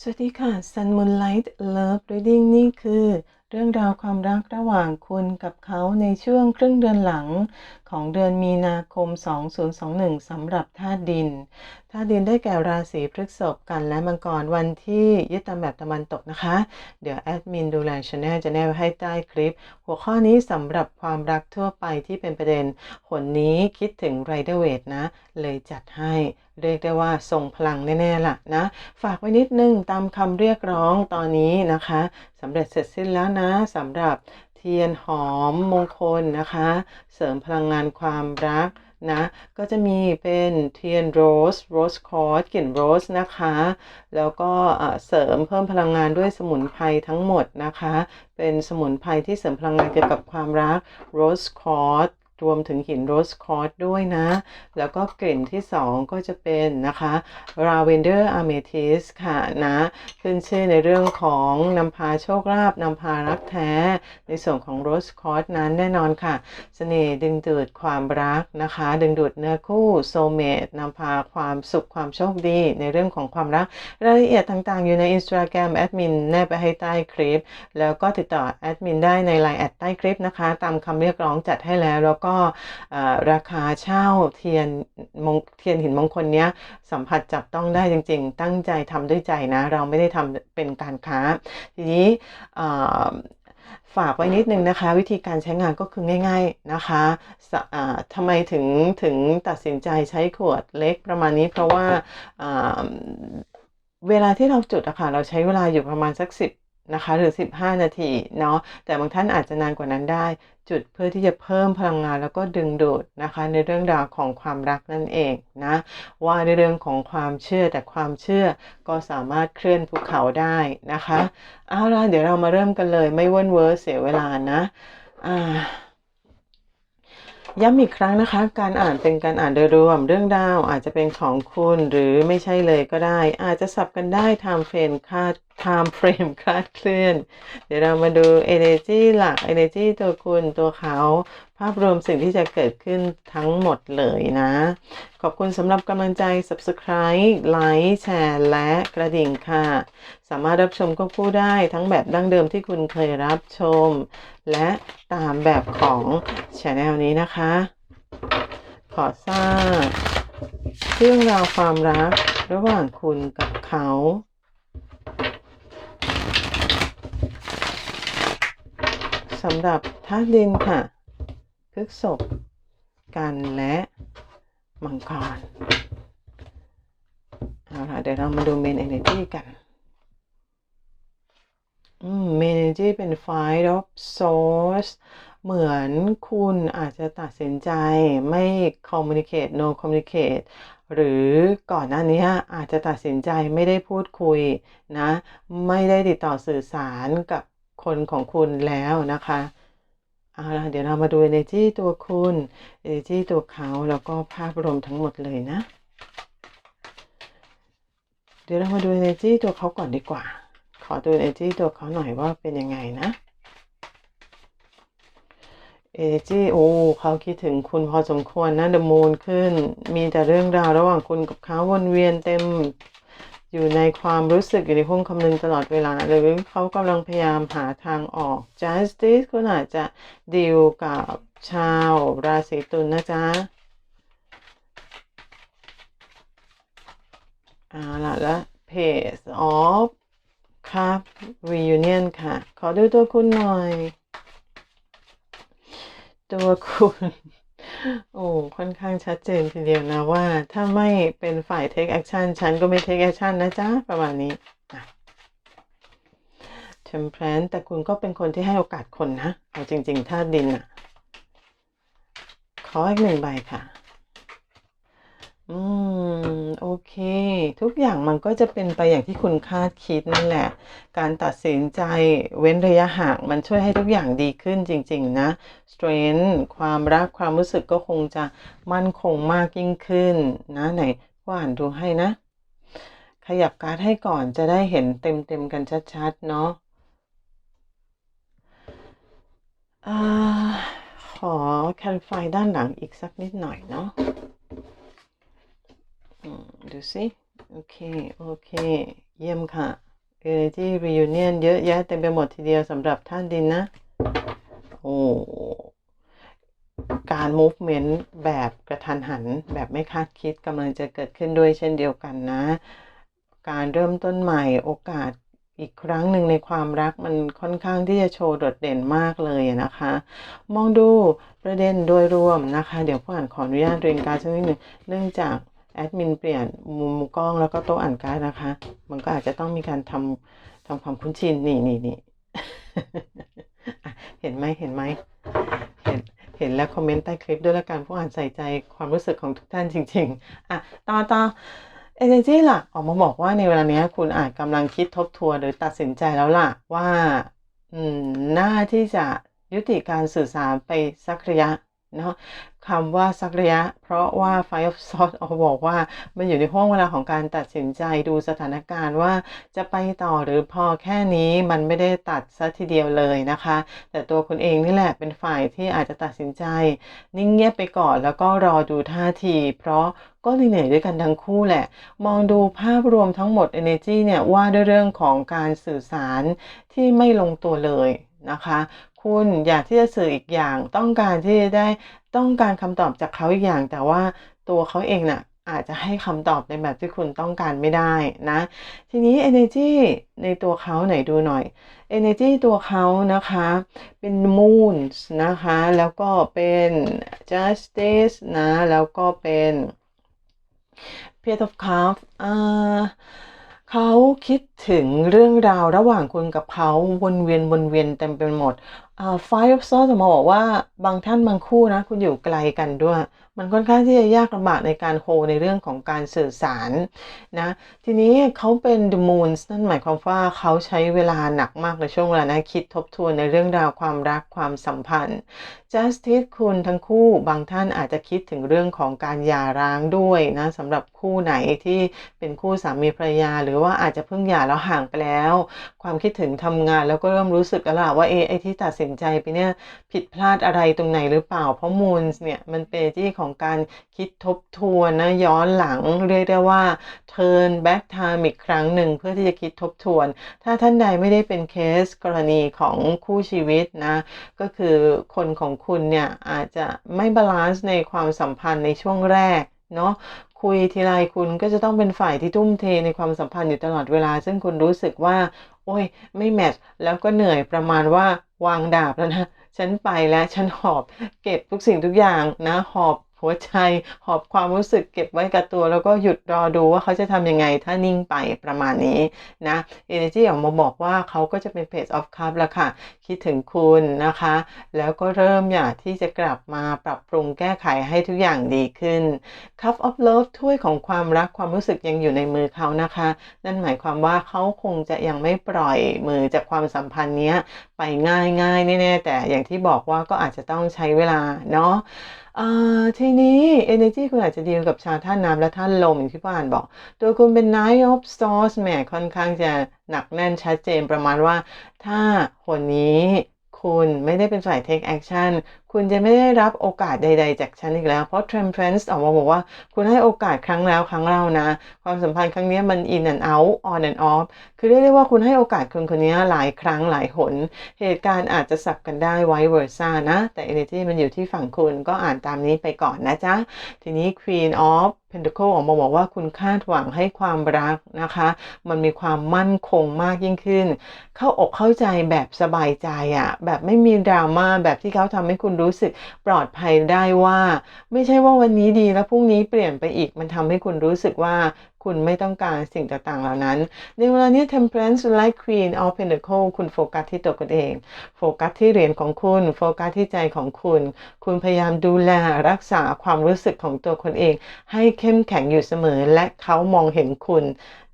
สวัสดีค่ะ Sun Moonlight Love Reading นี่คือ เรื่องราวความรักระหว่างคุณกับเขาในช่วงครึ่งเดือนหลังของเดือนมีนาคม 2021 สำหรับธาตุดิน ธาตุดินได้แก่ราศีพฤษภกันและมังกรวันที่ยึดตามแบบตะวันตกนะคะ เดี๋ยวแอดมินดูแลช anel จะแนบให้ใต้คลิป หัวข้อนี้สำหรับความรักทั่วไปที่เป็นประเด็นหนนี้คิดถึงไรเดอร์เวทนะ เลยจัดให้เรียกได้ว่าทรงพลังแน่ๆล่ะนะ ฝากไว้นิดนึงตามคำเรียกร้องตอนนี้นะคะสำเร็จเสร็จสิ้นแล้วนะสำหรับ ทียนหอมมงคลนะคะ เสริมพลังงานความรักนะ ก็จะมีเป็นเทียนโรสโรสคอร์สกลิ่นโรสนะคะ แล้วก็เสริมเพิ่มพลังงานด้วยสมุนไพรทั้งหมดนะคะ เป็นสมุนไพรที่เสริมพลังงานเกี่ยวกับความรักโรสคอร์ส รวมถึงหินโรสคอร์สด้วยนะ แล้วก็กลิ่นที่ 2 ก็จะเป็นนะคะ Lavender Amethyst ค่ะนะ ขึ้นชื่อในเรื่องของนำพาโชคลาภนำพารักแท้ ในส่วนของ Rose Quartz นั้นแน่นอนค่ะเสน่ห์ดึงดูดความรักนะคะ ดึงดูดเนื้อคู่โซเมตนำพาความสุขความโชคดี ในเรื่องของความรัก รายละเอียดต่างๆ อยู่ใน Instagram แอดมินแนบไปให้ใต้คลิป แล้วก็ติดต่อแอดมินได้ใน Line แอดใต้คลิปนะคะ ตามคำเรียกร้องจัดให้แล้วแล้วก็เอ่อราคาเช่าเทียนมงเทียนหินมงคลเนี้ยสัมผัสจับต้องได้จริง ๆ ตั้งใจทำด้วยใจนะ เราไม่ได้ทำเป็นการค้า ทีนี้ฝากไว้นิดนึงนะคะ วิธีการใช้งานก็คือง่าย ๆนะคะะอ่าทำไมถึงถึงตัดสินใจใช้ขวดเล็กประมาณนี้เพราะว่าอ่าเวลาที่เราจุดอะค่ะเราใช้เวลาอยู่ประมาณสักสิบ นะคะหรือ 15 นาทีเนาะแต่บางท่านอาจจะนานกว่านั้นได้ จุดเพื่อที่จะเพิ่มพลังงานแล้วก็ดึงดูดนะคะ ในเรื่องราวของความรักนั่นเองนะว่าในเรื่องของความเชื่อแต่ความเชื่อก็สามารถเคลื่อนภูเขาได้นะคะเอาล่ะเดี๋ยวเรามาเริ่มกันเลยไม่เว้นเวอร์เสียเวลานะอ่า ย้ำอีกครั้งนะคะ การอ่านเป็นการอ่านโดยรวม เรื่องดาวอาจจะเป็นของคุณหรือไม่ใช่เลยก็ได้ อาจจะสับกันได้ time frame คาด time frame คาดเคลื่อน เดี๋ยวเรามาดู energy หลัก energy ตัวคุณตัวเขา ภาพรวมสิ่งที่จะเกิดขึ้นทั้งหมดเลยนะ ขอบคุณสำหรับกำลังใจ subscribe ไลค์แชร์และกระดิ่งค่ะ สามารถรับชมควบคู่ได้ทั้งแบบดั้งเดิมที่คุณเคยรับชม และตามแบบของ Channel นี้นะคะ ขอทราบเรื่องราวความรักระหว่างคุณกับเขาสำหรับธาตุดินค่ะ พฤษภกันและมังกรเอาล่ะเดี๋ยวเรามาดูเมน energy กันอืม main energy เป็น five of swords เหมือนคุณอาจจะตัดสินใจไม่ communicate no communicate หรือก่อนหน้านี้อาจจะตัดสินใจไม่ได้พูดคุยนะ ไม่ได้ติดต่อสื่อสารกับคนของคุณแล้วนะคะ เอาละเดี๋ยวเรามาดู energy ตัวคุณ energy ตัวเขาแล้วก็ภาพรวมทั้งหมดเลยนะ เดี๋ยวเรามาดู energy ตัวเขาก่อนดีกว่า ขอดู energy ตัวเขาหน่อยว่าเป็นยังไงนะ energy โอ้เขาคิดถึงคุณพอสมควรนะ the moon ขึ้น มีแต่เรื่องราวระหว่างคุณกับเขาวนเวียนเต็ม อยู่ในความรู้สึกอยู่ในห้องคำนึงตลอดเวลาหรือเขากำลังพยายามหาทางออก justice คุณอาจจะดีลกับชาวราศีตุลนะจ๊ะเอาล่ะแล้ว page of ครับ reunion ค่ะ ขอดูตัวคุณหน่อย ตัวคุณ โอ้ค่อนข้างชัดเจนทีเดียวนะว่า ถ้าไม่เป็นฝ่าย take action ฉันก็ไม่ take action นะจ๊ะ ประมาณนี้ temperance แต่คุณก็เป็นคนที่ให้โอกาสคนนะ เอาจริง ๆ ถ้าดินอะขออีกหนึ่งใบค่ะ อืม โอเค ทุกอย่างมันก็จะเป็นไปอย่างที่คุณคาดคิดนั่นแหละ การตัดสินใจเว้นระยะห่างมันช่วยให้ทุกอย่างดีขึ้นจริง ๆ นะ strength ความรักความรู้สึกก็คงจะมั่นคงมากยิ่งขึ้น นะไหนว่าอ่านดูให้นะ ขยับการ์ดให้ก่อนจะได้เห็นเต็มๆกันชัดๆ เนาะอ่าขอแคลไฟด้านหลังอีกสักนิดหน่อยเนาะ ดูสิโอเค โอเค เยี่ยมค่ะ energy reunion เยอะแยะเต็มไปหมดทีเดียวสำหรับท่านดินนะ โอ้ การ movement แบบกระทันหันแบบไม่คาดคิดกำลังจะเกิดขึ้นด้วยเช่นเดียวกันนะ การเริ่มต้นใหม่โอกาสอีกครั้งหนึ่งในความรักมันค่อนข้างที่จะโชว์โดดเด่นมากเลยนะคะ มองดูประเด็นโดยรวมนะคะ เดี๋ยวผู้อ่านขออนุญาตเรียนการสักนิดหนึ่งเนื่องจาก แอดมินเปลี่ยนมุมกล้องแล้วก็โต๊ะอ่านการ์ดนะคะ มันก็อาจจะต้องมีการทำทำความคุ้นชินนี่นี่นี่เห็นไหมเห็นไหมเห็นเห็นแล้วคอมเมนต์ใต้คลิปด้วยละกันผู้อ่านใส่ใจความรู้สึกของทุกท่านจริง ๆ อะต่อต่อ energy ล่ะ ออกมาบอกว่าในเวลานี้คุณอาจกำลังคิดทบทวนหรือตัดสินใจแล้วล่ะ ว่า อืมน่าที่จะยุติการสื่อสารไปสักระยะ นาะคำว่าสักระยะ เพราะว่า Five of Swords ออาบอกว่า มันอยู่ในห่วงเวลาของการตัดสินใจดูสถานการณ์ว่าจะไปต่อหรือพอแค่นี้มันไม่ได้ตัดซะทีเดียวเลยนะคะ แต่ตัวคุณเองนี่แหละเป็นฝ่ายที่อาจจะตัดสินใจ นิ่งเงียบไปก่อนแล้วก็รอดูท่าที เพราะก็เหนื่อยด้วยกันทั้งคู่แหละ มองดูภาพรวมทั้งหมด energy เนี่ยว่าด้วยเรื่องของการสื่อสารที่ไม่ลงตัวเลยนะคะ คุณอยากที่จะสื่ออีกอย่าง ต้องการที่จะได้ต้องการคำตอบจากเขาอีกอย่าง แต่ว่าตัวเขาเองน่ะอาจจะให้คำตอบในแบบที่คุณต้องการไม่ได้นะ ทีนี้ energy ในตัวเขาไหนดูหน่อย energy ตัวเขานะคะ เป็น moon นะคะ แล้วก็เป็น justice นะ แล้วก็เป็น Page of cup อ่าเขาคิดถึงเรื่องราวระหว่างคุณกับเขาวนเวียนวนเวียนเต็มไปหมด อ่า Five of Swords จะมาบอกว่าบางท่านบางคู่นะ คุณอยู่ไกลกันด้วย มันค่อนข้างที่จะยากลำบากในการโฮในเรื่องของการสื่อสารนะ ทีนี้เขาเป็น the moon นั่นหมายความว่าเขาใช้เวลาหนักมากในช่วงเวลานะคิดทบทวนในเรื่องราวความรักความสัมพันธ์ Justice คุณทั้งคู่บางท่านอาจจะคิดถึงเรื่องของการหย่าร้างด้วยนะสำหรับคู่ไหนที่เป็นคู่สามีภรรยา หรือว่าอาจจะเพิ่งหย่าแล้วห่างไปแล้ว ความคิดถึงทำงานแล้วก็เริ่มรู้สึกแล้วล่ะว่าเอไอที่ตัดสินินใจไปเนี่ยผิดพลาดอะไรตรงไหนหรือเปล่า เพราะมูลเนี่ยมันเป็นที่ของการคิดทบทวนนะย้อนหลังเรียกได้ว่า turn back time อีกครั้งหนึ่งเพื่อที่จะคิดทบทวน ถ้าท่านใดไม่ได้เป็นเคสกรณีของคู่ชีวิตนะ ก็คือคนของคุณเนี่ยอาจจะไม่บาลานซ์ในความสัมพันธ์ในช่วงแรกเนาะคุยทีไรคุณก็จะต้องเป็นฝ่ายที่ทุ่มเทในความสัมพันธ์อยู่ตลอดเวลา ซึ่งคุณรู้สึกว่า โอ้ย ไม่แมทแล้วก็เหนื่อยประมาณว่าวางดาบแล้วนะ ฉันไปแล้ว ฉันหอบเก็บทุกสิ่งทุกอย่างนะ หอบ หัวใจหอบความรู้สึกเก็บไว้กับตัว แล้วก็หยุดรอดูว่าเขาจะทำยังไงถ้านิ่งไปประมาณนี้นะ Energy ออกมาบอกว่าเขาก็จะเป็น Page of Cup แล้วค่ะ คิดถึงคุณนะคะ แล้วก็เริ่มอยากที่จะกลับมาปรับปรุงแก้ไขให้ทุกอย่างดีขึ้น Cup of Love ถ้วยของความรักความรู้สึกยังอยู่ในมือเขานะคะ นั่นหมายความว่าเขาคงจะยังไม่ปล่อยมือจากความสัมพันธ์นี้ไปง่ายๆแน่ๆแต่อย่างที่บอกว่าก็อาจจะต้องใช้เวลาเนาะ ทีนี้ energy คุณอาจจะดีลกับชาวท่านน้ำและท่านลมอย่างที่พ่ออ่านบอกตัวคุณเป็น night of Swords แหมค่อนข้างจะหนักแน่นชัดเจนประมาณว่า ถ้าคนนี้คุณไม่ได้เป็นฝ่าย take action คุณจะไม่ได้รับโอกาสใด ๆ จากฉันอีกแล้ว เพราะ Temperance ออกมาบอกว่า คุณให้โอกาสครั้งแล้วครั้งเล่านะ ความสัมพันธ์ครั้งนี้มัน in and out on and off คือเรียกได้ว่าคุณให้โอกาสคนคนนี้หลายครั้งหลายหน เหตุการณ์อาจจะสับกันได้ vice versa นะ แต่ energy มันอยู่ที่ฝั่งคุณก็อ่านตามนี้ไปก่อนนะจ๊ะ ทีนี้ Queen of Pentacle ออกมาบอกว่าคุณคาดหวังให้ความรักนะคะ มันมีความมั่นคงมากยิ่งขึ้น เข้าอกเข้าใจแบบสบายใจอะแบบไม่มีดราม่าแบบที่เขาทำให้คุณรู้สึกปลอดภัยได้ว่า ไม่ใช่ว่าวันนี้ดีแล้วพรุ่งนี้เปลี่ยนไปอีกมันทำให้คุณรู้สึกว่าคุณไม่ต้องการสิ่งต่างๆ เหล่านั้น ในเวลานี้ Temperance like Queen of Pentacles คุณโฟกัสที่ตัวคุณเอง โฟกัสที่เหรียญของคุณ โฟกัสที่ใจของคุณ คุณพยายามดูแลรักษาความรู้สึกของตัวคนเอง ให้เข้มแข็งอยู่เสมอ และเขามองเห็นคุณ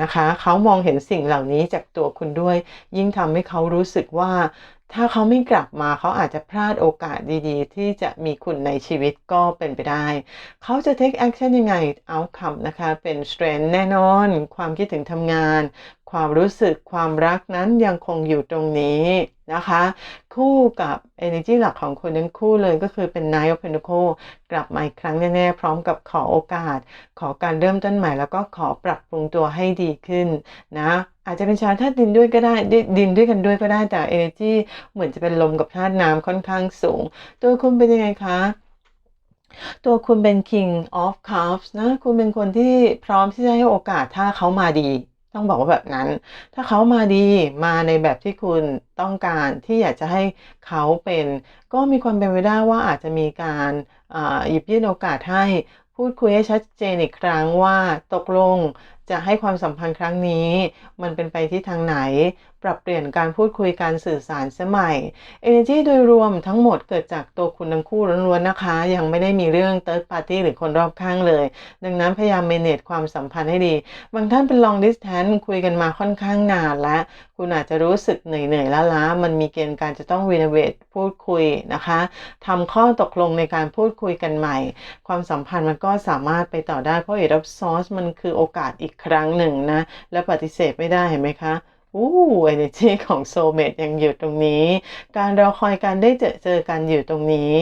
นะคะ เขามองเห็นสิ่งเหล่านี้จากตัวคุณด้วย ยิ่งทำให้เขารู้สึกว่า ถ้าเขาไม่กลับมาเขาอาจจะพลาดโอกาสดีๆ ที่จะมีคุณในชีวิตก็เป็นไปได้ เขาจะ take action ยังไง outcome นะคะ เป็น strength แน่นอน ความคิดถึงทำงาน ความรู้สึกความรักนั้นยังคงอยู่ตรงนี้นะคะ คู่กับ energy หลักของคนทั้งคู่เลยก็คือเป็น Nine of Pentacles กลับมาอีกครั้งแน่ๆ พร้อมกับขอโอกาส ขอการเริ่มต้นใหม่แล้วก็ขอปรับปรุงตัวให้ดีขึ้นนะ อาจจะเป็นชาวธาตุดินด้วยก็ได้ดินด้วยกันด้วยก็ได้แต่ energy เหมือนจะเป็นลมกับธาตุน้ำค่อนข้างสูง ตัวคุณเป็นยังไงคะตัวคุณเป็น king of cups นะ คุณเป็นคนที่พร้อมที่จะให้โอกาสถ้าเขามาดี ต้องบอกว่าแบบนั้น ถ้าเขามาดีมาในแบบที่คุณต้องการที่อยากจะให้เขาเป็น ก็มีความเป็นไปได้ว่าอาจจะมีการหยิบยื่นโอกาสให้พูดคุยให้ชัดเจนอีกครั้งว่าตกลง จะให้ความสัมพันธ์ครั้งนี้ มันเป็นไปที่ทางไหน ปรับเปลี่ยนการพูดคุยการสื่อสารเสใหม่ Energy โดยรวมทั้งหมดเกิดจากตัวคุณทั้งคู่ล้วนๆนะคะ ยังไม่ได้มีเรื่อง third party หรือคนรอบข้างเลย ดังนั้นพยายาม manage ความสัมพันธ์ให้ดี บางท่านเป็น long distance คุยกันมาค่อนข้างนานแล้วคุณอาจจะรู้สึกเหนื่อยๆล้าๆมันมีเกณฑ์การจะต้อง renovate พูดคุยนะคะทำข้อตกลงในการพูดคุยกันใหม่ ความสัมพันธ์มันก็สามารถไปต่อได้เพราะ Eight of Swords มันคือโอกาสอีกครั้งหนึ่งนะ และปฏิเสธไม่ได้เห็นไหมคะอู้เอเนจีของโซเมตยังอยู่ตรงนี้ การรอคอยการได้เจอเจอกันอยู่ตรงนี้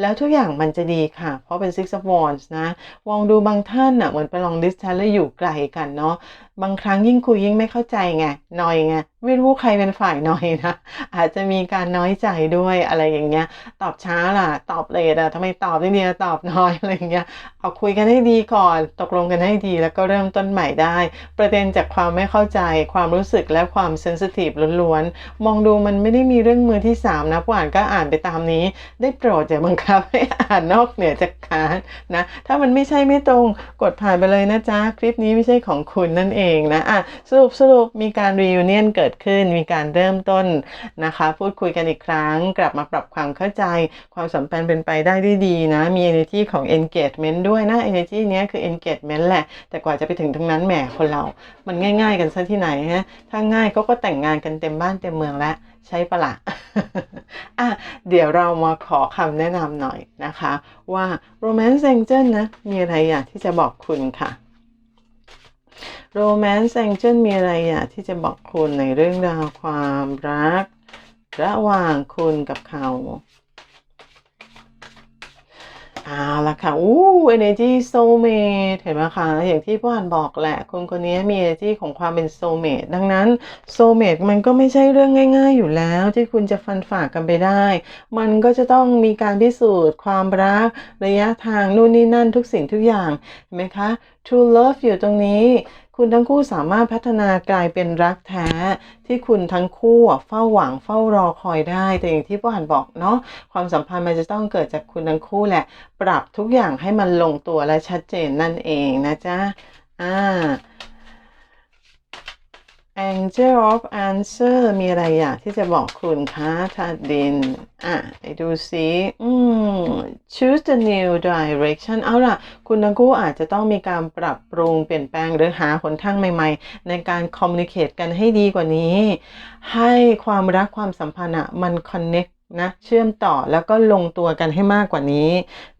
แล้วทุกอย่างมันจะดีค่ะ เพราะเป็น six of wands นะมองดูบางท่านน่ะเหมือนไปลองดิสแทนแล้วอยู่ไกลกันเนาะ บางครั้งยิ่งคุยยิ่งไม่เข้าใจไงนอยไงไม่รู้ใครเป็นฝ่ายนอยนะอาจจะมีการน้อยใจด้วยอะไรอย่างเงี้ย ตอบช้าล่ะ ตอบเลทอะทำไมตอบนิดเดียวตอบน้อยอะไรอย่างเงี้ยเอาคุยกันให้ดีก่อน ตกลงกันให้ดี แล้วก็เริ่มต้นใหม่ได้ ประเด็นจากความไม่เข้าใจ ความรู้สึกและความเซนซิทีฟล้วนๆมองดูมันไม่ได้มีเรื่องมือที่สามนะผู้อ่านก็อ่านไปตามนี้ ได้โปรดอย่าบังคับให้อ่านนอกเหนือจากการนะถ้ามันไม่ใช่ไม่ตรงกดผ่านไปเลยนะจ๊ะคลิปนี้ไม่ใช่ของคุณนั่นเองนะอะสรุปสรุปมีการ reunion เกิดขึ้น มีการเริ่มต้นนะคะ พูดคุยกันอีกครั้ง กลับมาปรับความเข้าใจ ความสัมพันธ์เป็นไปได้ด้วยดีนะ มี energy ของ engagement ด้วยนะ energy เนี้ยคือ engagement แหละ แต่กว่าจะไปถึงตรงนั้นแหมคนเรา มันง่ายๆ กันซะที่ไหนฮะ ถ้าง่ายเขาก็แต่งงานกันเต็มบ้านเต็มเมืองแล้วใช่ปะละ่ะอะ เดี๋ยวเรามาขอคำแนะนำหน่อยนะคะ ว่า romance angel นะ มีอะไรอยากที่จะบอกคุณค่ะ romance angel มีอะไรอยากที่จะบอกคุณในเรื่องราวความรัก ระหว่างคุณกับเขาเอาละค่ะ อู้ energy soulmate เห็นไหมคะ อย่างที่พ่ออ่านบอกแหละ คนคนนี้มี energy ของความเป็น soulmate ดังนั้น soulmate มันก็ไม่ใช่เรื่องง่าย ๆ อยู่แล้ว ที่คุณจะฟันฝ่ากันไปได้ มันก็จะต้องมีการพิสูจน์ ความรัก ระยะทาง นู่นนี่นั่นทุกสิ่งทุกอย่าง เห็นไหมคะ true love อยู่ตรงนี้ คุณทั้งคู่สามารถพัฒนากลายเป็นรักแท้ ที่คุณทั้งคู่เฝ้าหวังเฝ้ารอคอยได้ แต่อย่างที่พ่ออ่านบอกเนาะความสัมพันธ์มันจะต้องเกิดจากคุณทั้งคู่แหละ ปรับทุกอย่างให้มันลงตัวและชัดเจนนั่นเองนะจ๊ะอ่า Angel of Answer มีอะไรอยากที่จะบอกคุณคะธาตุดิน อะไปดูซิอืม choose the new direction เอาล่ะ คุณทั้งคู่อาจจะต้องมีการปรับปรุงเปลี่ยนแปลงหรือหาหนทางใหม่ๆ ในการ communicate กันให้ดีกว่านี้ ให้ความรักความสัมพันธ์มัน connect นะเชื่อมต่อแล้วก็ลงตัวกันให้มากกว่านี้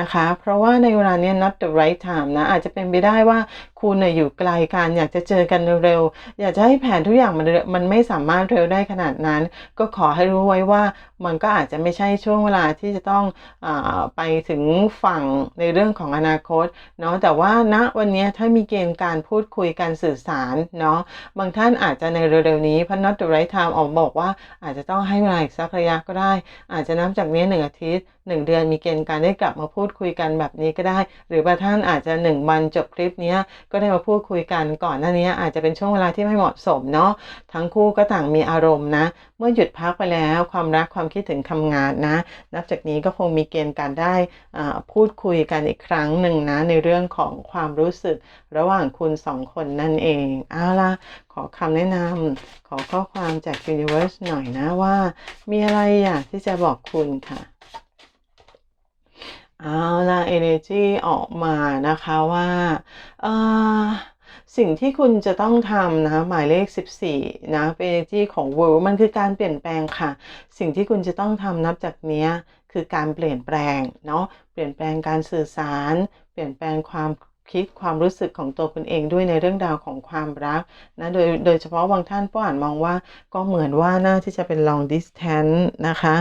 นะคะ เพราะว่าในเวลาเนี้ย not the right time นะอาจจะเป็นไปได้ว่าคุณน่ะอยู่ไกลกันอยากจะเจอกันเร็วๆอยากจะให้แผนทุกอย่างมันเร็วมันไม่สามารถเร็วได้ขนาดนั้น ก็ขอให้รู้ไว้ว่ามันก็อาจจะไม่ใช่ช่วงเวลาที่จะต้องอไปถึงฝั่งในเรื่องของอนาคตเนาะแต่ว่าณวันนี้ถ้ามีเกณฑ์การพูดคุยการสื่อสารเนาะบางท่านอาจจะในเร็วๆนี้พราะ not the right time ออกบอกว่าอาจจะต้องให้เวลาอีกสักระยะก็ได้ อาจจะนับจากนี้หนึ่งอาทิตย์ หนึ่งเดือนมีเกณฑ์การได้กลับมาพูดคุยกันแบบนี้ก็ได้ หรือบางท่านอาจจะหนึ่งวันจบคลิปนี้ก็ได้มาพูดคุยกันก่อนหน้านี้อาจจะเป็นช่วงเวลาที่ไม่เหมาะสมเนาะทั้งคู่ก็ต่างมีอารมณ์นะ เมื่อหยุดพักไปแล้วความรักความคิดถึงทำงานนะ นับจากนี้ก็คงมีเกณฑ์การได้พูดคุยกันอีกครั้งหนึ่งนะในเรื่องของความรู้สึกระหว่างคุณสองคนนั่นเองเอาล่ะขอคำแนะนำขอข้อความจาก Universe หน่อยนะว่า มีอะไรอยากที่จะบอกคุณค่ะ เอาละ energy ออกมานะคะว่าเออสิ่งที่คุณจะต้องทำนะหมายเลข 14 นะเป็น energy ของ world มันคือการเปลี่ยนแปลงค่ะ สิ่งที่คุณจะต้องทำนับจากนี้คือการเปลี่ยนแปลงเนาะเปลี่ยนแปลงการสื่อสาร เปลี่ยนแปลงความ คิดความรู้สึกของตัวคุณเองด้วยในเรื่องราวของความรักนะโดยโดยเฉพาะบางท่านผู้อ่านมองว่าก็เหมือนว่าน่าที่จะเป็น long distance นะคะ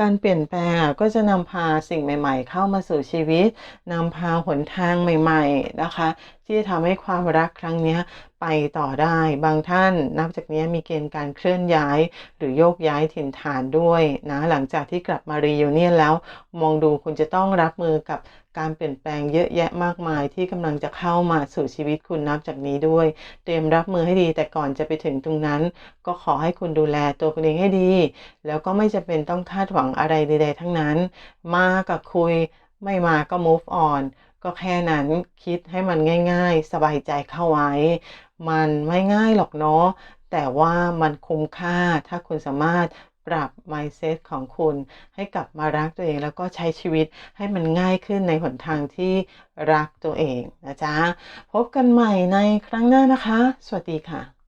การเปลี่ยนแปลงก็จะนำพาสิ่งใหม่ ๆ เข้ามาสู่ชีวิตนำพาหนทางใหม่ ๆ นะคะ ที่จะทำให้ความรักครั้งนี้ ไปต่อได้บางท่านนับจากนี้มีเกณฑ์การเคลื่อนย้ายหรือโยกย้ายถิ่นฐานด้วยนะหลังจากที่กลับมารียูเนียนแล้ว มองดูคุณจะต้องรับมือกับการเปลี่ยนแปลงเยอะแยะมากมายที่กำลังจะเข้ามาสู่ชีวิตคุณนับจากนี้ด้วย เตรียมรับมือให้ดีแต่ก่อนจะไปถึงตรงนั้น ก็ขอให้คุณดูแลตัวคุณเองให้ดี แล้วก็ไม่จะเป็นต้องคาดหวังอะไรใดๆทั้งนั้น มากับคุยไม่มาก็ move on ก็แค่นั้นคิดให้มันง่าย ๆ สบายใจเข้าไว้ มันไม่ง่ายหรอกเนาะแต่ว่ามันคุ้มค่าถ้าคุณสามารถปรับ mindset ของคุณให้กลับมารักตัวเองแล้วก็ใช้ชีวิตให้มันง่ายขึ้นในหนทางที่รักตัวเองนะจ๊ะ พบกันใหม่ในครั้งหน้านะคะ สวัสดีค่ะ